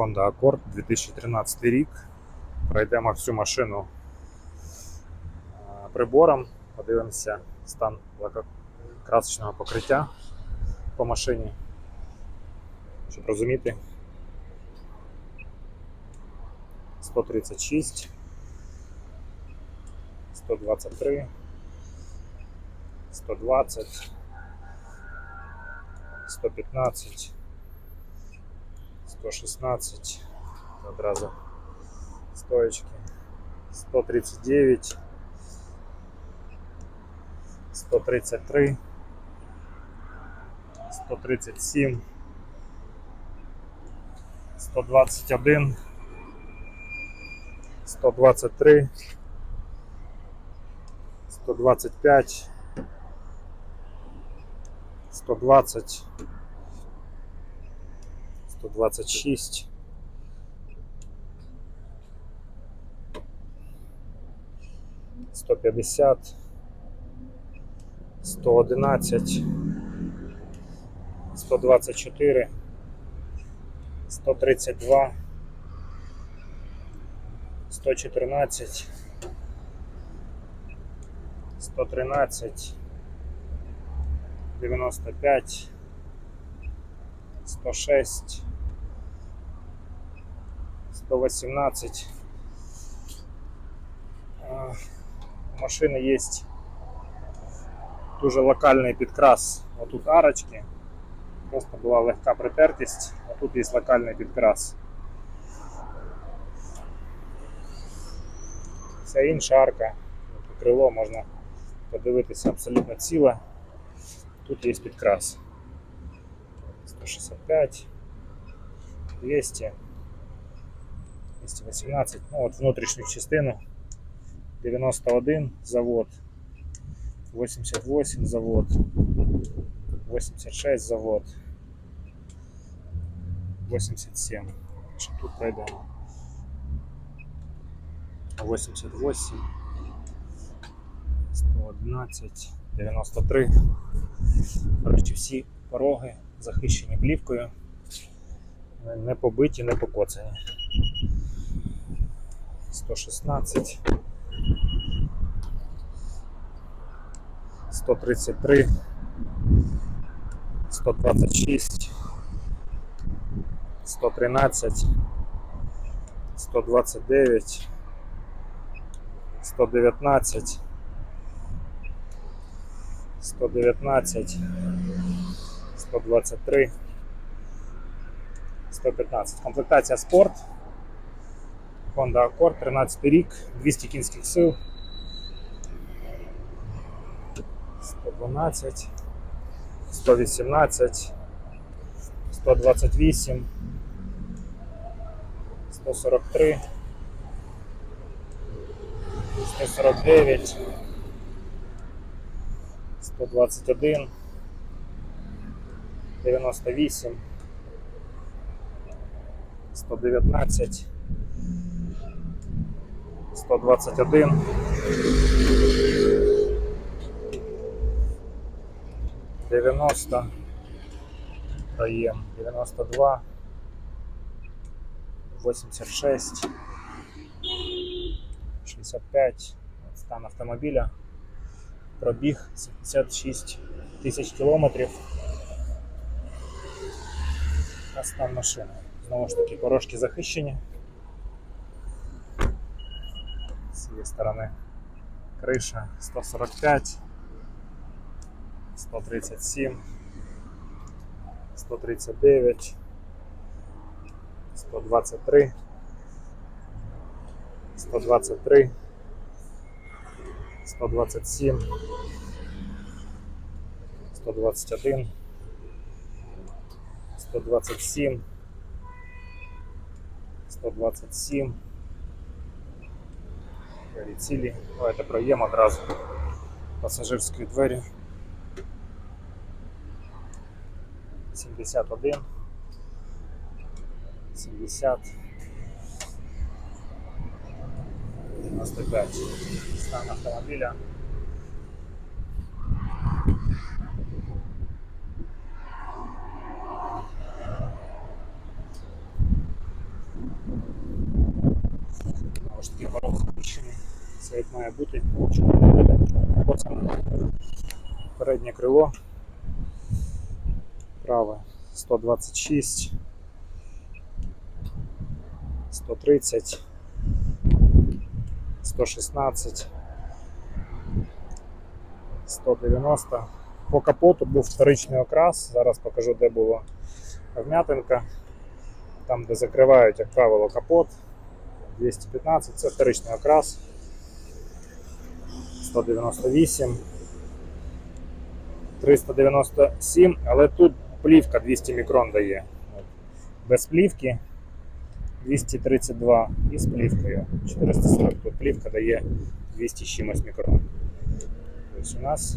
Honda Accord 2013 рік. Пройдемо всю машину е, прибором, подивимося стан лакокрасочного покриття по машині, щоб розуміти. 136, 123, 120, 115, 116, одразу стоечки, 139, 133, 137, 121, 123, 125, 120, 126. Сто п'ятдесят, сто одинадцять, сто двадцять чотири, сто тридцять два, сто чотирнадцять, сто тринадцять, дев'яносто п'ять, сто шесть. 118. А, У машины есть дуже локальний підкрас. Отут арочки. Просто була легка притертість, а тут є локальний підкрас. Вся інша арка, крило можна подивитися абсолютно ціле. Тут є підкрас. 165, 200, 218. Ну от внутрішню частину 91 завод, 88 завод, 86 завод, 87. Що тут пройдемо? 88, 111, 93. Коротше, всі пороги захищені плівкою, не побиті, не покоцані. 116, 133, 126, 113, 129, 119, 119, 123, 115. Комплектація спорт. Honda Accord, 13 рік, 200 кінських сил. 112, 118, 128, 143, 149, 121, 98, 119, 121, 90, даєм 92, 86, 65, От стан автомобіля, пробіг 76 тисяч кілометрів. Та стан машини. Знову ж таки, порожки захищені. Цієї сторони криша 145, 137, 139, 123, 123, 127, 121, 127, 127. Двері цілі, давайте проїмо одразу пасажирські двері. 71, 70, 95 стан автомобіля. Ось такий порог Все як має бути. Нічого не буде, нічого не покоцано. Переднє крило. Праве 126. 130. 116. 190. По капоту був вторичний окрас. Зараз покажу, де була вм'ятинка. Там, де закривають, як правило, капот. 215 це вторичний окрас. 198. 397, але тут плівка 200 мікрон дає. Без плівки 232 і з плівкою 440. Тут плівка дає 200 з чимось мікрон. Тобто у нас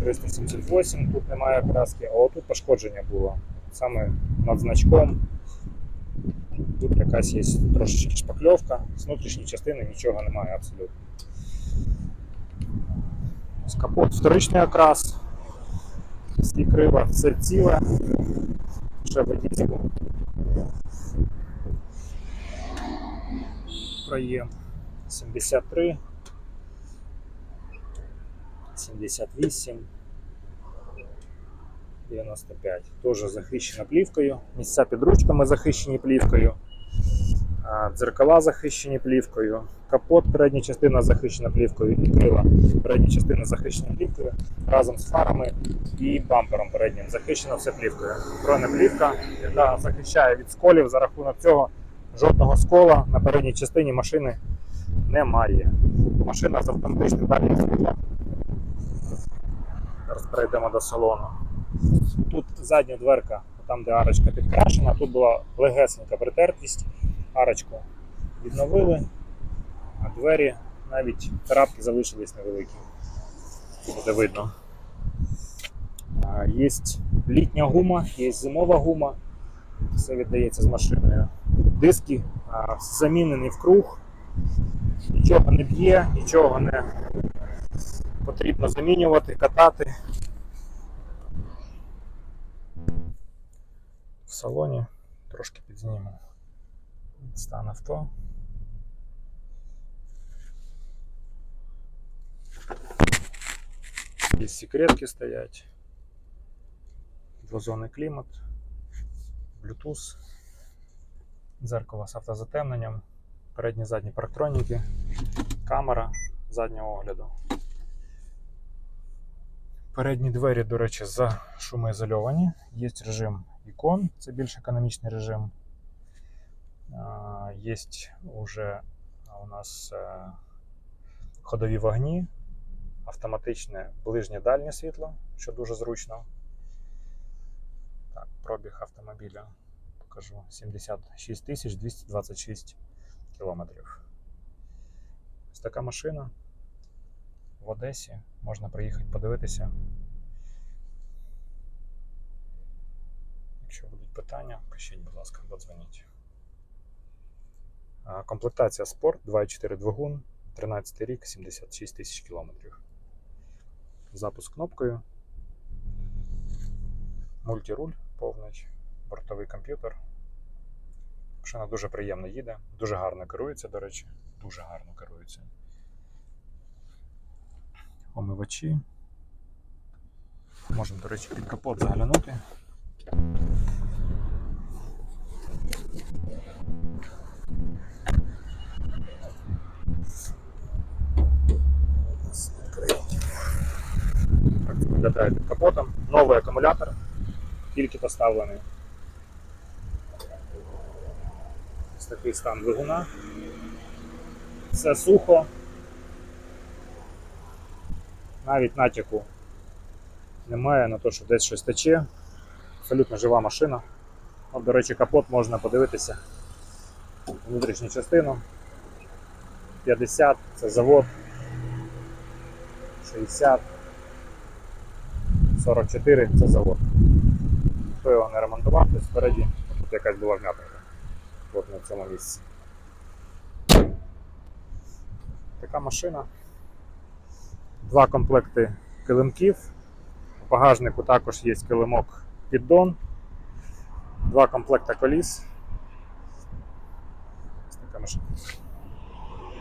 378, тут немає краски, а отут пошкодження було. Саме над значком. Тут якась є трошечки шпакльовка, з внутрішньої частини нічого немає абсолютно. Капот вторичний окрас. Всі крила все ціле. Ще водійську. Проєм 73. 78. 95. Теж захищена плівкою. Місця під ручками захищені плівкою. Дзеркала захищені плівкою. Капот, передня частина захищена плівкою і крила. Передня частина захищена плівкою разом з фарами і бампером переднім. Захищено все плівкою. Бронеплівка, яка захищає від сколів. За рахунок цього жодного скола на передній частині машини немає. Машина з автоматичним дальнім світлом. Зараз перейдемо до салону. Тут задня дверка, там де арочка підкрашена, тут була легесенька притертість, арочку відновили, а двері навіть царапки залишились невеликі. Буде видно. Є літня гума, є зимова гума, все віддається з машиною. Диски замінені в круг, нічого не б'є, нічого не потрібно замінювати, катати. в салоні. Трошки підзніму стан авто. Здесь секретки стоять. Двозонний клімат, Bluetooth, дзеркало з автозатемненням, передні задні парктроніки, камера заднього огляду. Передні двері, до речі, зашумоізольовані. Є режим ікон, це більш економічний режим. Є вже у нас е, ходові вогні, автоматичне ближнє дальнє світло, що дуже зручно. Так, пробіг автомобіля покажу 76 тисяч 226 кілометрів. Ось така машина в Одесі. Можна приїхати подивитися. Якщо будуть питання, пишіть, будь ласка, додзвоніть. А, Комплектація спорт 2.4 двигун, 13 рік, 76 тисяч кілометрів. Запуск кнопкою. Мультируль повний, бортовий комп'ютер. Машина дуже приємно їде, дуже гарно керується, до речі, дуже гарно керується. Омивачі. Можемо, до речі, під капот заглянути. Так виглядає під капотом. Новий акумулятор, тільки поставлений. Ось такий стан двигуна. Все сухо. Навіть натяку немає на те, що десь щось тече. Абсолютно жива машина. От, до речі, капот можна подивитися. Внутрішню частину. 50 це завод. 60. 44 це завод. Хто його не ремонтував, то спереді тут якась була вм'ятинка. От на цьому місці. Така машина. Два комплекти килимків. У багажнику також є килимок піддон. Два комплекти коліс. Ось така машина.